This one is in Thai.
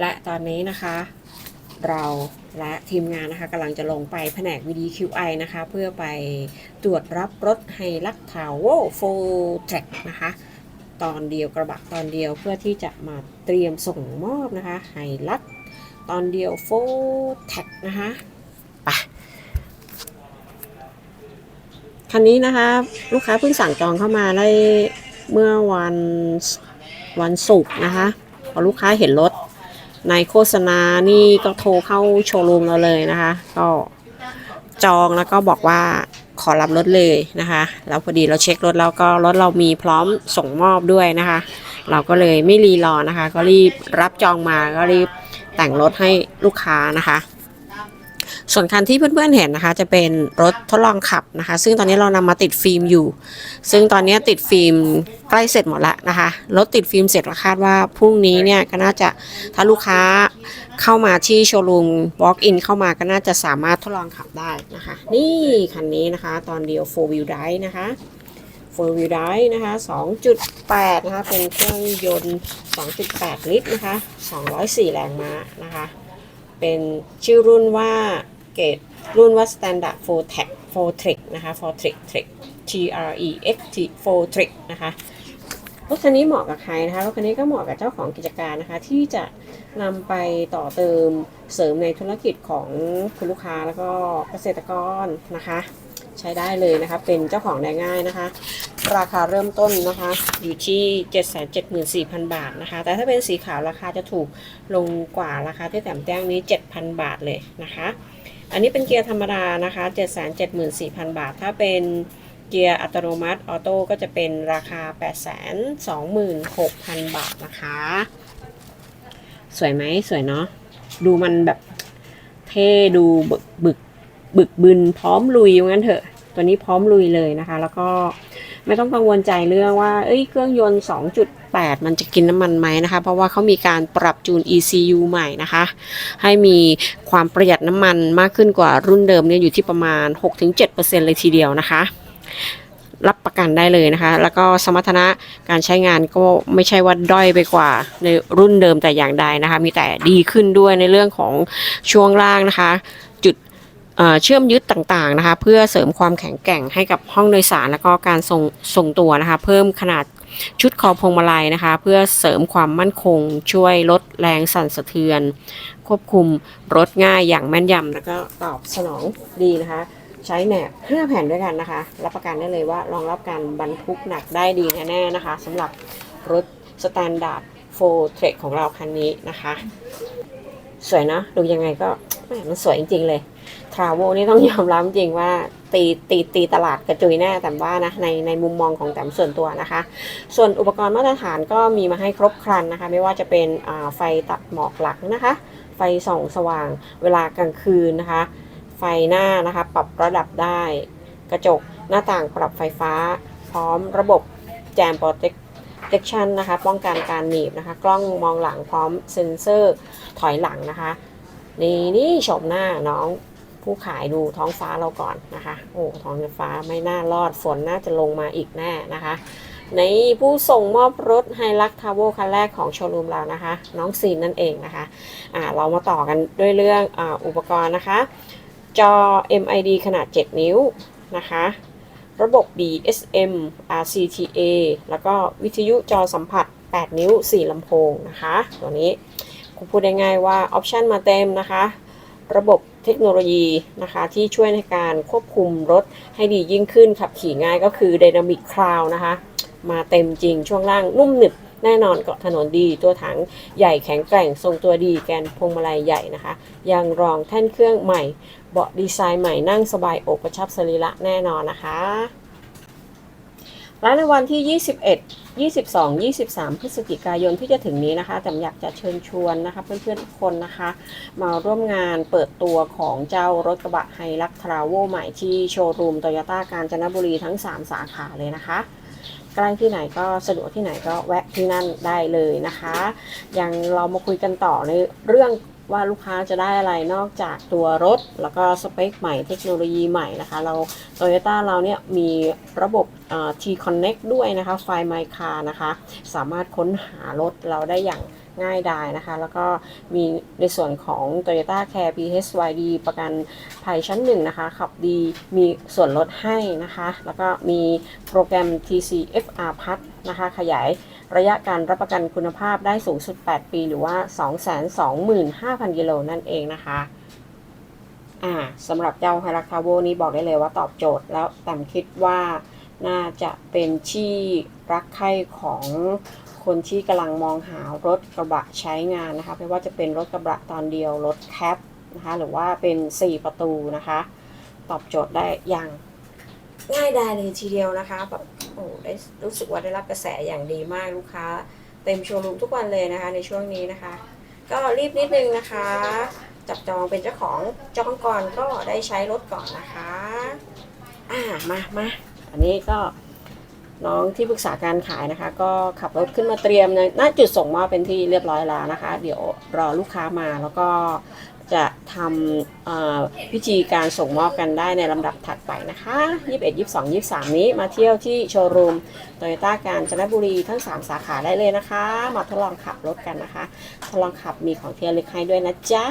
และตอนนี้นะคะ เราและทีมงานนะคะกำลังจะลงไปแผนก VDQI นะคะ เพื่อไปตรวจรับรถไฮลักทาวโวโฟแทร็กนะคะ ตอนเดียวกระบะตอนเดียวเพื่อที่จะมาเตรียมส่งมอบนะคะไฮลักตอนเดียวโฟแท็กนะคะไปคันนี้นะคะลูกค้าเพิ่งสั่งจองเข้ามาได้เมื่อวันวันศุกร์นะคะพอลูกค้าเห็นรถ ในโฆษณานี่ก็โทรเข้าโชว์รูมเราเลยนะคะ ก็จองแล้วก็บอกว่าขอรับรถเลยนะคะแล้วพอดีเราเช็ครถแล้วก็รถเรามีพร้อมส่งมอบด้วยนะคะ เราก็เลยไม่รีรอนะคะ ก็รีบรับจองมาก็รีบแต่งรถให้ลูกค้านะคะ ส่วนคันที่เพื่อนๆเห็นนะคะ จะเป็นรถทดลองขับนะคะ ซึ่งตอนนี้เรานำมาติดฟิล์มอยู่ ซึ่งตอนนี้ติดฟิล์มใกล้เสร็จหมดแล้วนะคะรถติดฟิล์มเสร็จเราคาดว่าพรุ่งนี้เนี่ยก็น่าจะถ้าลูกค้าเข้ามาที่โชว์รูม walk in เข้ามาก็น่าจะสามารถทดลองขับได้นะคะ นี่คันนี้นะคะ ตอนเดียว 4 wheel drive นะคะ 4 wheel drive นะคะ 2.8 นะคะ เป็นเครื่องยนต์ 2.8 ลิตรนะคะ 204 แรงม้านะคะ เป็นชื่อรุ่นว่าเกรดรุ่นว่า Standard 4 t e c 4 Trick นะคะ4 Trick Trick T R E X T 4 Trick นะคะรถคันนี้เหมาะกับใครนะคะรถคันนี้ก็เหมาะกับเจ้าของกิจการนะคะ ที่จะนำไปต่อเติมเสริมในธุรกิจของคุณลูกค้าแล้วก็เกษตรกรนะคะ ใช้ได้เลยนะคะ เป็นเจ้าของได้ง่ายนะคะ ราคาเริ่มต้นนะคะ อยู่ที่ 774,000 บาทนะคะ แต่ถ้าเป็นสีขาวราคาจะถูกลงกว่าราคาที่แต้มแจ้งนี้ 7,000 บาทเลยนะคะ อันนี้เป็นเกียร์ธรรมดานะคะ 774,000 บาท ถ้าเป็นเกียร์อัตโนมัติออโต้ก็จะเป็นราคา 826,000 บาทนะคะ สวยไหมสวยเนาะดูมันแบบเท่ดูบึกบึกบึกบึนพร้อมลุยว่างนั้นเถอะ ตัวนี้พร้อมลุยเลยนะคะ แล้วก็ไม่ต้องกังวลใจเรื่องว่า เอ้ย เครื่องยนต์ 2.8 มันจะกินน้ำมันไหมนะคะ เพราะว่าเขามีการปรับจูน ECU ใหม่นะคะ ให้มีความประหยัดน้ำมันมากขึ้นกว่ารุ่นเดิมเนี่ยอยู่ที่ประมาณ 6-7%เลยทีเดียวนะคะ รับประกันได้เลยนะคะ แล้วก็สมรรถนะการใช้งานก็ไม่ใช่ว่าด้อยไปกว่าในรุ่นเดิมแต่อย่างใดนะคะ มีแต่ดีขึ้นด้วยในเรื่องของช่วงล่างนะคะ เชื่อมยึดต่างๆนะคะ เพื่อเสริมความแข็งแกร่งให้กับห้องโดยสารแล้วก็การทรงทรงตัวนะคะ เพิ่มขนาดชุดคอพวงมาลัยนะคะ เพื่อเสริมความมั่นคง ช่วยลดแรงสั่นสะเทือน ควบคุมรถง่ายอย่างแม่นยำแล้วก็ตอบสนองดีนะคะ ใช้แหนบ5แผ่นด้วยกันนะคะ รับประกันได้เลยว่ารองรับการบรรทุกหนักได้ดีแน่ๆนะคะสำหรับรถสแตนดาร์ดโฟเทรของเราคันนี้นะคะ สวยเนอะดูยังไงก็แหมมันสวยจริง ๆ เลย ทราโวนี่ต้องยอมรับจริงว่าตีตีตีตลาดกระจุยแน่แต่ว่านะในในมุมมองของแต้มส่วนตัวนะคะ ส่วนอุปกรณ์มาตรฐานก็มีมาให้ครบครันนะคะ ไม่ว่าจะเป็นไฟตัดหมอกหลังนะคะ ไฟส่องสว่างเวลากลางคืนนะคะ ไฟหน้านะคะ ปรับระดับได้ กระจกหน้าต่างปรับไฟฟ้า พร้อมระบบแจม protection นะคะ ป้องกันการหนีบนะคะ กล้องมองหลังพร้อมเซ็นเซอร์ถอยหลังนะคะ นี่นี่ชมหน้าน้อง ผู้ขายดูท้องฟ้าเราก่อนนะคะ โอ้ท้องฟ้าไม่น่ารอดฝนน่าจะลงมาอีกแน่นะคะ ในผู้ส่งมอบรถไฮลักทาวเวอร์คันแรกของโชว์รูมเรานะคะ น้องซีนนั่นเองนะคะอ่าเรามาต่อกันด้วยเรื่องออุปกรณ์นะคะ จอ MID ขนาด 7 นิ้วนะคะระบบ DSM RCTA แล้วก็วิทยุจอสัมผัส 8 นิ้ว 4ลำโพงนะคะ ตัวนี้คุณพูดได้ง่ายว่าออปชันมาเต็มนะคะ ระบบ เทคโนโลยีนะคะ ที่ช่วยในการควบคุมรถให้ดียิ่งขึ้นขับขี่ง่ายก็คือ Dynamic Cloud นะคะ มาเต็มจริงช่วงล่างนุ่มหนึบแน่นอนเกาะถนนดีตัวถังใหญ่แข็งแกร่งทรงตัวดีแกนพวงมาลัยใหญ่นะคะยางรองแท่นเครื่องใหม่ เบาะดีไซน์ใหม่นั่งสบายอกกระชับสรีระแน่นอนนะคะ และในวันที่ 21 22 23 พฤศจิกายนที่จะถึงนี้นะคะแต่อยากจะเชิญชวนนะคะเพื่อนๆทุกคนนะคะ มาร่วมงานเปิดตัวของเจ้ารถกระบะไฮลักทราโวใหม่ที่โชว์รูมโตโยต้ากาญจนบุรีทั้ง 3 สาขาเลยนะคะใกล้ที่ไหนก็สะดวกที่ไหนก็แวะที่นั่นได้เลยนะคะ ยังเรามาคุยกันต่อในเรื่อง ว่าลูกค้าจะได้อะไรนอกจากตัวรถ แล้วก็สเปคใหม่เทคโนโลยีใหม่นะคะ เรา Toyota เราเนี่ยมีระบบอ่อ T Connect ด้วยนะคะไฟ My Car นะคะ สามารถค้นหารถเราได้อย่าง ง่ายดายนะคะ แล้วก็มีในส่วนของ Toyota Care PHYD ประกันภัยชั้นหนึ่งนะคะ ขับดีมีส่วนลดให้นะคะ แล้วก็มีโปรแกรม TCFR Plus นะคะ ขยายระยะการรับประกันคุณภาพได้สูงสุด 8 ปี หรือว่า 225,000 กิโลนั่นเองนะคะอ่าสำหรับเจ้าไฮรักคาโวนี้บอกได้เลยว่าตอบโจทย์แล้วแต่คิดว่าน่าจะเป็นที่รักใคร่ของ คนที่กำลังมองหารถกระบะใช้งานนะคะไม่ว่าจะเป็นรถกระบะตอนเดียวรถแคปนะคะหรือว่าเป็น 4 ประตูนะคะ ตอบโจทย์ได้อย่างง่ายดายเลยทีเดียวนะคะแบบโอ้ได้รู้สึกว่าได้รับกระแสอย่างดีมากลูกค้า เต็มโชว์รูมทุกวันเลยนะคะ ในช่วงนี้นะคะ ก็รีบนิดนึงนะคะ จับจองเป็นเจ้าของจองก่อนก็ได้ใช้รถก่อนนะคะ อ่ามามาอันนี้ก็ น้องที่ปรึกษาการขายนะคะ ก็ขับรถขึ้นมาเตรียมในณจุดส่งมอบเป็นที่เรียบร้อยแล้วนะคะ เดี๋ยวรอลูกค้ามาแล้วก็จะทำพิธีการส่งมอบกันได้ในลำดับถัดไปนะคะ 21 22 23 นี้มาเที่ยวที่โชว์รูมโตโยต้าการจนบุรีทั้ง 3 สาขาได้เลยนะคะ มาทดลองขับรถกันนะคะ ทดลองขับมีของเที่ยวลึกให้ด้วยนะจ๊ะ